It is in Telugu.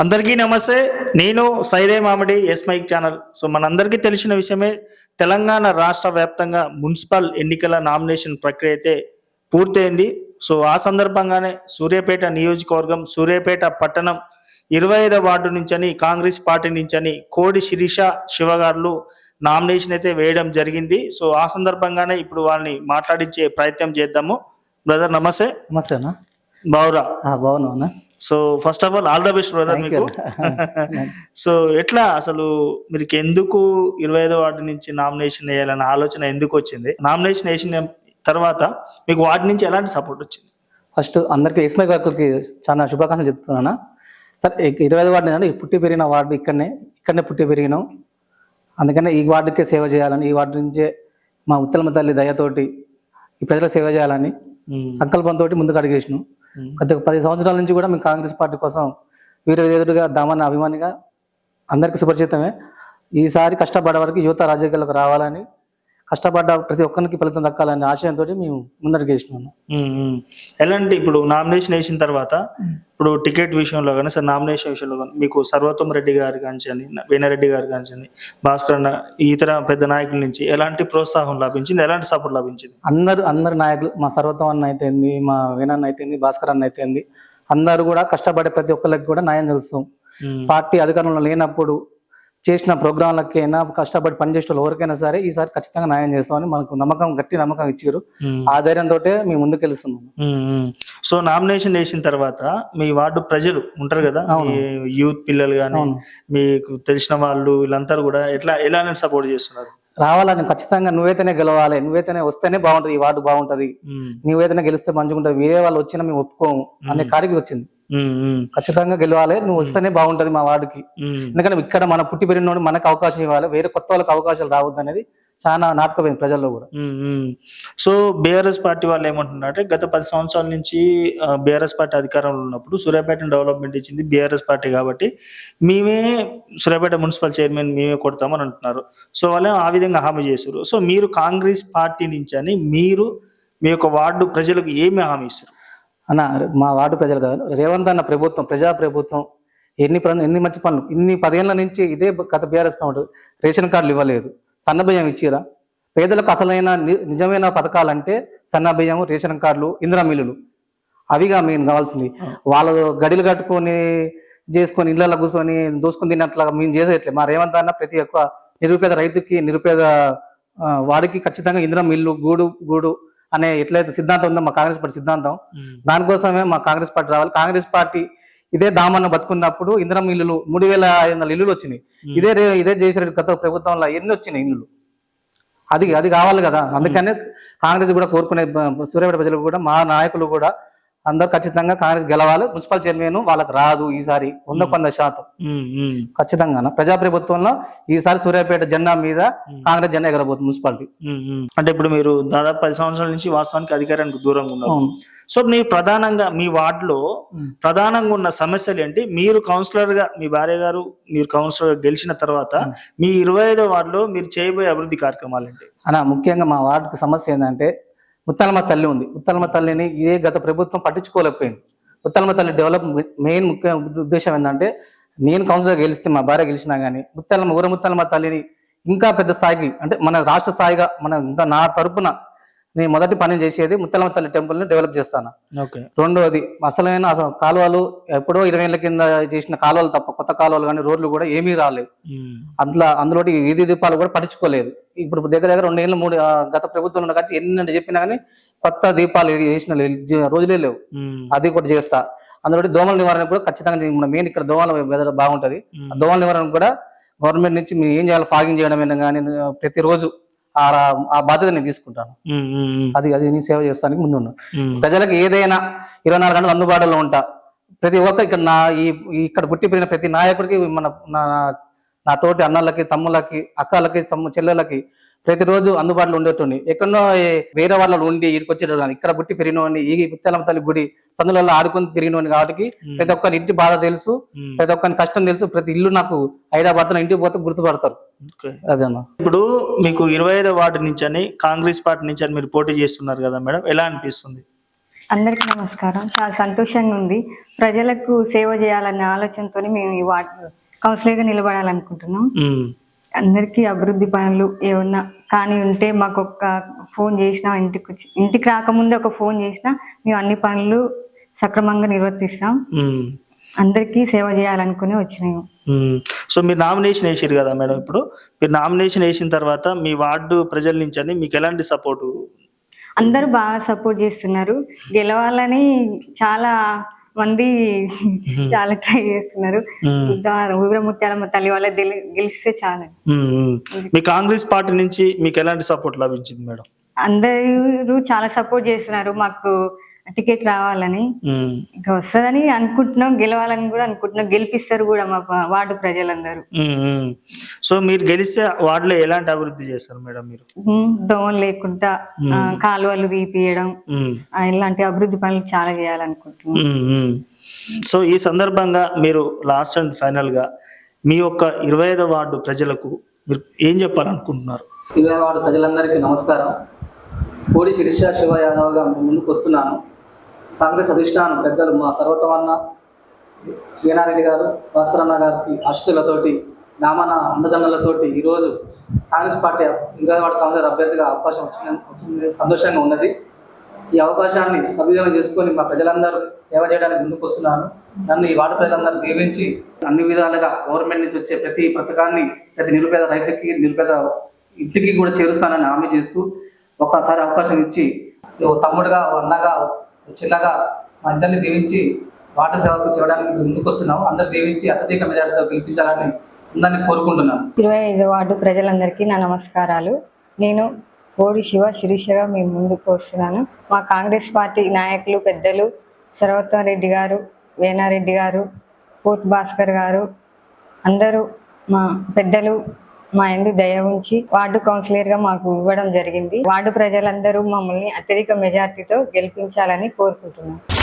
అందరికీ నమస్తే. నేను సైదే మామిడి ఎస్ మైక్ ఛానల్. సో మనందరికీ తెలిసిన విషయమే తెలంగాణ రాష్ట్ర వ్యాప్తంగా మున్సిపల్ ఎన్నికల నామినేషన్ ప్రక్రియ అయితే పూర్తయింది. సో ఆ సందర్భంగానే సూర్యాపేట నియోజకవర్గం సూర్యాపేట పట్టణం ఇరవై ఐదో వార్డు నుంచని కాంగ్రెస్ పార్టీ నుంచని కోడి శిరీష శివగారులు నామినేషన్ అయితే వేయడం జరిగింది. సో ఆ సందర్భంగానే ఇప్పుడు వాళ్ళని మాట్లాడించే ప్రయత్నం చేద్దాము. బ్రదర్ నమస్తే. నమస్తే అన్న. బావురా. అన్న. So first of all all the best brother మీకు. సో ఎట్లా అసలు మీకు ఎందుకు ఇరవై ఐదో వార్డు నుంచి నామినేషన్ వేయాలన్న ఆలోచన ఎందుకు వచ్చింది? నామినేషన్ వేసిన తర్వాత మీకు వార్డు నుంచి ఎలాంటి సపోర్ట్ వచ్చింది? ఫస్ట్ అందరికి ఇస్మై గారికి చాలా శుభాకాంక్షలు చెప్తున్నాను. సార్ ఇరవై ఐదు వార్డు అంటే పుట్టి పెరిగిన వార్డు ఇక్కడనే ఇక్కడనే పుట్టి పెరిగినాం. అందుకనే ఈ వార్డుకే సేవ చేయాలని ఈ వార్డు నుంచే మా ఉత్తలమ తల్లి దయతోటి ఈ ప్రజలకు సేవ చేయాలని ఉమ్, సంకల్పంతో ముందుకు అడిగేసినాం. గత పది సంవత్సరాల నుంచి కూడా మేము కాంగ్రెస్ పార్టీ కోసం వీరవేదుడుగా దామన్న అభిమానిగా అందరికీ సుపరిచితమే. ఈసారి కష్టపడే వరకు యువత రాజకీయాలకు రావాలని కష్టపడ్డ ప్రతి ఒక్కరికి ఫలితం దక్కాలనే ఆశయంతో మేము ముందడుగు వేసినాము. ఎలాంటి ఇప్పుడు నామినేషన్ వేసిన తర్వాత ఇప్పుడు టికెట్ విషయంలో కానీ సార్ నామినేషన్ విషయంలో కానీ మీకు సర్వోత్తమ రెడ్డి గారు కానించండి వేనారెడ్డి గారు కానించండి భాస్కర్ అన్న ఇతర పెద్ద నాయకుల నుంచి ఎలాంటి ప్రోత్సాహం లభించింది? ఎలాంటి సపోర్ట్ లభించింది? అందరు అందరు నాయకులు మా సర్వతం అన్న అయితేంది మా వేణన్న అయితేంది భాస్కర్ అన్న అయితేంది అందరూ కూడా కష్టపడే ప్రతి ఒక్కరికి కూడా న్యాయం తెలుస్తాం. పార్టీ అధికారంలో లేనప్పుడు చేసిన ప్రోగ్రాంలకైనా కష్టపడి పనిచేసే వాళ్ళు ఎవరికైనా సరే ఈసారి ఖచ్చితంగా న్యాయం చేస్తామని మనకు నమ్మకం గట్టి నమ్మకం ఇచ్చారు. ఆ ధైర్యంతో మేము ముందుకెళ్తున్నాం. మ్మ్, మ్మ్. సో నామినేషన్ వేసిన తర్వాత మీ వార్డు ప్రజలు ఉంటారు కదా యూత్ పిల్లలు కానీ. మీకు తెలిసిన వాళ్ళు వీళ్ళంతా కూడా ఎట్లా ఎలానే సపోర్ట్ చేస్తున్నారు? రావాలని ఖచ్చితంగా నువ్వైతేనే గెలవాలి నువ్వైతేనే వస్తేనే బాగుంటది ఈ వార్డు బాగుంటది. నువ్వైతేనే గెలిస్తే మంచిగా ఉంటుంది వేరే వాళ్ళు వచ్చినా మేము ఒప్పుకోము అనే కాడికి వచ్చింది. ఖచ్చితంగా గెలవాలి. నువ్వు వస్తేనే బాగుంటది మా వార్డుకి. మ్మ్, ఎందుకంటే ఇక్కడ మన పుట్టి పెరిగినోడు మనకు అవకాశం ఇవ్వాలి. వేరే కొత్త వాళ్ళకి అవకాశాలు రావద్దు అనేది చాలా నాటకమైంది ప్రజల్లో కూడా. సో బీఆర్ఎస్ పార్టీ వాళ్ళు ఏమంటున్నారంటే గత పది సంవత్సరాల నుంచి బీఆర్ఎస్ పార్టీ అధికారంలో ఉన్నప్పుడు సూర్యాపేట డెవలప్మెంట్ ఇచ్చింది బీఆర్ఎస్ పార్టీ కాబట్టి మేమే సూర్యాపేట మున్సిపల్ చైర్మన్ మేమే కొడతామని అంటున్నారు. సో వాళ్ళు ఆ విధంగా హామీ చేశారు. సో మీరు కాంగ్రెస్ పార్టీ నుంచి అని మీరు మీ యొక్క వార్డు ప్రజలకు ఏమి హామీ ఇస్తారు? అన్న మా వార్డు ప్రజలు కాదు. రేవంత్ అన్న ప్రభుత్వం ప్రజా ప్రభుత్వం ఎన్ని పనులు ఎన్ని మంచి పనులు ఇన్ని పదేళ్ళ నుంచి ఇదే గత బీఆర్ఎస్ ప్రభుత్వం రేషన్ కార్డులు ఇవ్వలేదు. సన్న బియ్యం ఇచ్చిరా పేదలకు అసలైన నిజమైన పథకాలు అంటే సన్న బియ్యం రేషన్ కార్డులు ఇందిరా మిల్లులు. అవిగా మెయిన్ కావాల్సింది. వాళ్ళు గడిలు కట్టుకొని చేసుకొని ఇళ్ళలో కూర్చొని దోసుకొని తిన్నట్లా మేము చేసేట్లే మా రేవంత్ అన్న ప్రతి ఒక్క నిరుపేద రైతుకి నిరుపేద వాడికి ఖచ్చితంగా ఇందిరా మిల్లు గూడు గూడు అనే ఎట్లయితే సిద్ధాంతం ఉందో మా కాంగ్రెస్ పార్టీ సిద్ధాంతం దానికోసమే మా కాంగ్రెస్ పార్టీ రావాలి. కాంగ్రెస్ పార్టీ ఇదే దామన్న బతుకున్నప్పుడు ఇందిరా ఇల్లులు మూడు వేల ఐదు వందల ఇల్లులు వచ్చినాయి. ఇదే ఇదే జయశ్రెడ్డి గత ప్రభుత్వంలో ఎన్ని వచ్చినాయి ఇల్లు అది అది కావాలి కదా. అందుకనే కాంగ్రెస్ కూడా కోరుకునే సూర్యాపేట ప్రజలు కూడా మా నాయకులు కూడా అందరూ ఖచ్చితంగా కాంగ్రెస్ గెలవాలి. మున్సిపల్ చైర్మన్ వాళ్ళకి రాదు ఈసారి. వంద వంద శాతం. ఖచ్చితంగా ప్రజాప్రభుత్వంలో ఈసారి సూర్యాపేట జెండా మీద కాంగ్రెస్ జెండా ఎగరబోతుంది మున్సిపాలిటీ. అంటే ఇప్పుడు మీరు దాదాపు పది సంవత్సరాల నుంచి వాస్తవానికి అధికారానికి దూరంగా ఉన్నారు. సో మీరు ప్రధానంగా మీ వార్డులో ప్రధానంగా ఉన్న సమస్యలు ఏంటి? మీరు కౌన్సిలర్గా మీ భార్య గారు మీరు కౌన్సిలర్ గెలిచిన తర్వాత మీ ఇరవై ఐదో వార్డులో మీరు చేయబోయే అభివృద్ధి కార్యక్రమాలు ఏంటి? అన్న ముఖ్యంగా మా వార్డుకి సమస్య ఏంటంటే ఉత్తలమ తల్లి ఉంది. ఉత్తలమ తల్లిని ఇదే గత ప్రభుత్వం పట్టించుకోలేకపోయింది. ఉత్తలమ తల్లి డెవలప్ మెయిన్ ముఖ్య ఉద్దేశం ఏంటంటే నేను కౌన్సిలర్ గెలిస్తే మా భార్య గెలిచినా కానీ ముత్తలమ్మ ఊర ముత్తలమ్మ తల్లిని ఇంకా పెద్ద స్థాయికి అంటే మన రాష్ట్ర స్థాయిగా మన ఇంకా నా తరపున నేను మొదటి పని చేసేది ముత్తలమ్మ తల్లి టెంపుల్ని డెవలప్ చేస్తాను. ఓకే. రెండోది అసలైన అసలు కాలువలు ఎప్పుడో ఇరవై ఏళ్ళ కింద చేసిన కాలువలు తప్ప కొత్త కాలువలు కానీ రోడ్లు కూడా ఏమీ రాలేదు. అందులో అందులో వీధి దీపాలు కూడా పట్టించుకోలేదు. ఇప్పుడు దగ్గర దగ్గర రెండు ఏళ్ళు మూడు గత ప్రభుత్వం ఉన్న కానీ ఎన్ని చెప్పినా కానీ కొత్త దీపాలు జ- రోజులే లేవు. అది కూడా చేస్తా. అందులో దోమల నివారణ కూడా ఖచ్చితంగా మెయిన్ ఇక్కడ దోమల వెదర్ బాగుంటది. దోమల నివారణ కూడా గవర్నమెంట్ నుంచి మీరు ఏం చేయాలి ఫాగింగ్ చేయడం కానీ ప్రతిరోజు ఆ ఆ బాధ్యత నేను తీసుకుంటాను. అది అది నేను సేవ చేస్తానికి ముందు ప్రజలకు ఏదైనా ఇరవై నాలుగు గంటలు అందుబాటులో ఉంటా. ప్రతి ఒక్క ఇక్కడ నా ఈ ఇక్కడ పుట్టి పెరిగిన ప్రతి నాయకుడికి మన నా నా తోటి అన్నలకి తమ్ములకి అక్కలకి తమ్ము చెల్లెలకి ప్రతిరోజు అందుబాటులో ఉండేటోని ఎక్కడో వేరే వాళ్ళు ఉండి ఇక్కడికి. ఇక్కడ పుట్టి పెరిగినోని ఈ ముత్యాలమ్మ తల్లి గుడి సందులలో ఆడుకొని పెరిగినోని కాబట్టి ప్రతి ఒక్కరి ఇంటి బాధ తెలుసు ప్రతి ఒక్కరి కష్టం తెలుసు ప్రతి ఇల్లు నాకు హైదరాబాద్ ఇంటికి పోతే గుర్తుపడతారు. అదేనా ఇప్పుడు మీకు ఇరవై ఐదో వార్డు నుంచి అని కాంగ్రెస్ పార్టీ నుంచి అని మీరు పోటీ చేస్తున్నారు కదా మేడం ఎలా అనిపిస్తుంది? అందరికీ నమస్కారం. చాలా సంతోషంగా ఉంది. ప్రజలకు సేవ చేయాలనే ఆలోచనతో మేము ఈ వార్డు కౌన్సిలర్గా నిలబడాలనుకుంటున్నాం. అందరికీ అభివృద్ధి పనులు ఏమన్నా కానీ ఉంటే మాకు ఒక ఫోన్ చేసినా ఇంటికి వచ్చి ఇంటికి రాకముందే ఒక ఫోన్ చేసినా మేము అన్ని పనులు సక్రమంగా నిర్వర్తిస్తాం. అందరికీ సేవ చేయాలనుకుని వచ్చినాము. సో మీరు నామినేషన్ వేసారు కదా మేడం ఇప్పుడు? మీరు నామినేషన్ వేసిన తర్వాత మీ వార్డు ప్రజల నుంచి అని మీకు ఎలాంటి సపోర్ట్? అందరూ బాగా సపోర్ట్ చేస్తున్నారు. గెలవాలని చాలా మంది చాలా ట్రై చేస్తున్నారు. ఇంకా తల్లి వాళ్ళ గెలిస్తే చాలా. మీ కాంగ్రెస్ పార్టీ నుంచి మీకు ఎలాంటి సపోర్ట్ లభించింది మేడం? అందరూ చాలా సపోర్ట్ చేస్తున్నారు. మాకు టికెట్ రావాలని ఇంకా వస్తుందని అనుకుంటున్నాం గెలవాలని కూడా అనుకుంటున్నాం గెలిపిస్తారు కూడా మా వార్డు ప్రజలందరూ. సో మీరు గెలిస్తే వార్డులో ఎలాంటి అభివృద్ధి చేస్తారు మేడం మీరు? దోమలు లేకుండా కాలువలు తీపియడం ఇలాంటి అభివృద్ధి పనులు చాలా చేయాలనుకుంటున్నాం. సో ఈ సందర్భంగా మీరు లాస్ట్ అండ్ ఫైనల్గా మీ యొక్క ఇరవై ఐదో వార్డు ప్రజలకు మీరు ఏం చెప్పాలనుకుంటున్నారు? ఇరవై వార్డు ప్రజలందరికీ నమస్కారం. కోడి శిరీష శివ యాదవ్గా ముందుకు వస్తున్నాను. కాంగ్రెస్ అధిష్టానం పెద్దలు మా సర్వతమన్న వీణారెడ్డి గారు భాస్కరన్న గారికి ఆశీస్సులతోటి నామన అండదండలతోటి ఈరోజు కాంగ్రెస్ పార్టీ ఇరవై కాంగ్రెస్ అభ్యర్థిగా అవకాశం వచ్చింది సంతోషంగా ఉన్నది. ఈ అవకాశాన్ని సద్వినియోగం చేసుకొని మా ప్రజలందరూ సేవ చేయడానికి ముందుకు వస్తున్నాను నన్ను ఈ వార్డు ప్రజలందరూ దీవించి అన్ని విధాలుగా గవర్నమెంట్ నుంచి వచ్చే ప్రతి పథకాన్ని ప్రతి నిరుపేద రైతుకి నిరుపేద ఇంటికి కూడా చేరుస్తానని హామీ చేస్తూ ఒక్కసారి అవకాశం ఇచ్చి తమ్ముడుగా అన్నగా చిల్లగా మా ఇద్దరిని దీవించి వాటర్ సేవకు చేయడానికి ముందుకు వస్తున్నాం అందరు దీవించి అత్యధిక మెజార్టీతో గెలిపించాలని అందరినీ కోరుకుంటున్నాను. ఇరవై ఐదు వార్డు ప్రజలందరికీ నా నమస్కారాలు. నేను కోడి శివ శిరీషగా మేము ముందుకు వస్తున్నాను. మా కాంగ్రెస్ పార్టీ నాయకులు పెద్దలు సర్వోత్తమ రెడ్డి గారు వేనారెడ్డి గారు పోత్ భాస్కర్ గారు అందరూ మా పెద్దలు మా ఎందు దయ ఉంచి వార్డు కౌన్సిలర్గా మాకు ఇవ్వడం జరిగింది. వార్డు ప్రజలందరూ మమ్మల్ని అత్యధిక మెజార్టీతో గెలిపించాలని కోరుకుంటున్నాను